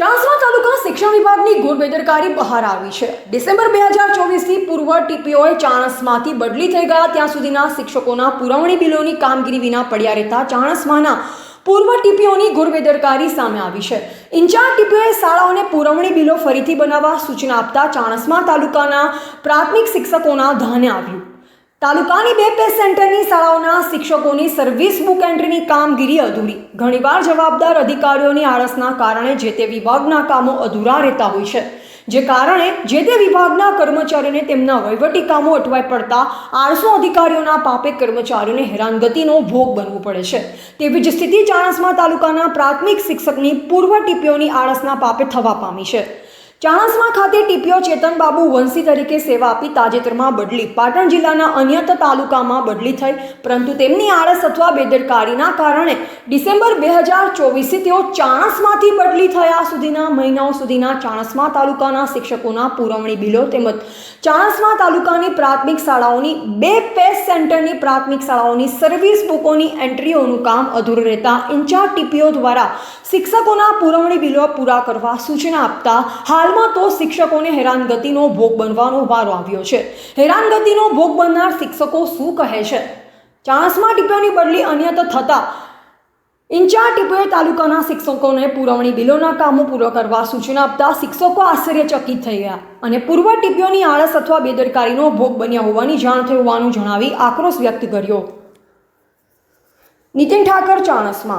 ચાણસ્મા તાલુકા શિક્ષણ વિભાગની ઘોર બેદરકારી બહાર આવી છે. ડિસેમ્બર બે હજાર ચોવીસથી પૂર્વ ટીપીઓએ ચાણસમાંથી બદલી થઈ ગયા ત્યાં સુધીના શિક્ષકોના પુરવણી બિલોની કામગીરી વિના પડ્યા રહેતા ચાણસમાના પૂર્વ ટીપીઓની ઘોર સામે આવી છે. ઇન્ચાર્જ ટીપીઓએ શાળાઓને પુરવણી બિલો ફરીથી બનાવવા સૂચના આપતા ચાણસમા તાલુકાના પ્રાથમિક શિક્ષકોના ધાને આવ્યું. તાલુકાની બે પે સેન્ટરની શાળાઓના શિક્ષકોની સર્વિસ બુક એન્ટ્રીની કામગીરી અધૂરી. ઘણીવાર જવાબદાર અધિકારીઓની આળસના કારણે જે તે વિભાગના કામો અધૂરા રહેતા હોય છે. જે કારણે જે તે વિભાગના કર્મચારીઓને તેમના વહીવટી કામો અટવાઈ પડતા આળસો અધિકારીઓના પાપે કર્મચારીઓને હેરાનગતિનો ભોગ બનવું પડે છે. તેવી જ સ્થિતિ ચાણસમાં તાલુકાના પ્રાથમિક શિક્ષકની પૂર્વ ટીપીઓની આળસના પાપે થવા પામી છે. ચાણસ્મા ખાતે ટીપીઓ ચેતનબાબુ વંશી તરીકે સેવા આપી તાજેતરમાં બદલી. પાટણ જિલ્લાના અન્ય તાલુકામાં બદલી થઈ, પરંતુ તેમની આળસ અથવા બેદરકારીના કારણે ડિસેમ્બર બે હજાર ચોવીસથી તેઓ ચાણસ્માથી બદલી થયા સુધીના મહિનાઓ સુધીના ચાણસ્મા તાલુકાના શિક્ષકોના પુરવણી બિલો તેમજ ચાણસ્મા તાલુકાની પ્રાથમિક શાળાઓની બે પેસ સેન્ટરની પ્રાથમિક શાળાઓની સર્વિસ બુકોની એન્ટ્રીઓનું કામ અધૂરું રહેતા ઇન્ચાર્જ ટીપીઓ દ્વારા શિક્ષકોના પુરવણી બિલો પૂરા કરવા સૂચના આપતા હાલમાં તો શિક્ષકોને હેરાનગતિનો ભોગ બનવાનો વારો આવ્યો છે. હેરાનગતિનો ભોગ બનનાર શિક્ષકો શું કહે છે? ચાણસમાં ટીપીઓની બદલી અન્યત થતા ઇન્ચાર્જ ટીપોએ તાલુકાના શિક્ષકોને પુરવણી બિલોના કામો પૂરા કરવા સૂચના આપતા શિક્ષકો આશ્ચર્યચકિત થઈ ગયા અને પૂર્વ ટીપીઓની આળસ અથવા બેદરકારીનો ભોગ બન્યા હોવાની જાણ થઈ હોવાનું જણાવી આક્રોશ વ્યક્ત કર્યો. નીતિન ઠાકર, ચાણસ્મા.